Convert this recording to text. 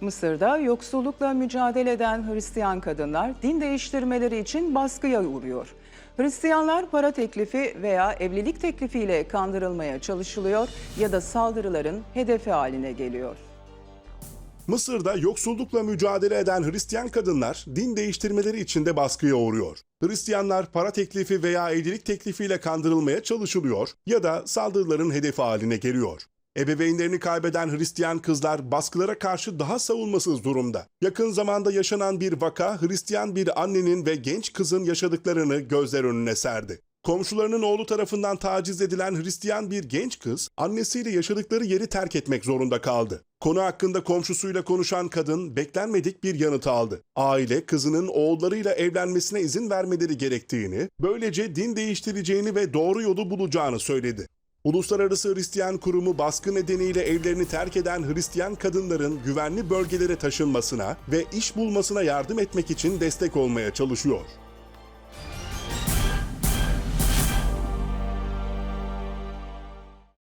Mısır'da yoksullukla mücadele eden Hristiyan kadınlar din değiştirmeleri için baskıya uğruyor. Hristiyanlar para teklifi veya evlilik teklifiyle kandırılmaya çalışılıyor ya da saldırıların hedefi haline geliyor. Mısır'da yoksullukla mücadele eden Hristiyan kadınlar din değiştirmeleri için de baskıya uğruyor. Hristiyanlar para teklifi veya evlilik teklifiyle kandırılmaya çalışılıyor ya da saldırıların hedefi haline geliyor. Ebeveynlerini kaybeden Hristiyan kızlar baskılara karşı daha savunmasız durumda. Yakın zamanda yaşanan bir vaka Hristiyan bir annenin ve genç kızın yaşadıklarını gözler önüne serdi. Komşularının oğlu tarafından taciz edilen Hristiyan bir genç kız annesiyle yaşadıkları yeri terk etmek zorunda kaldı. Konu hakkında komşusuyla konuşan kadın beklenmedik bir yanıt aldı. Aile kızının oğullarıyla evlenmesine izin vermeleri gerektiğini, böylece din değiştireceğini ve doğru yolu bulacağını söyledi. Uluslararası Hristiyan Kurumu baskı nedeniyle evlerini terk eden Hristiyan kadınların güvenli bölgelere taşınmasına ve iş bulmasına yardım etmek için destek olmaya çalışıyor.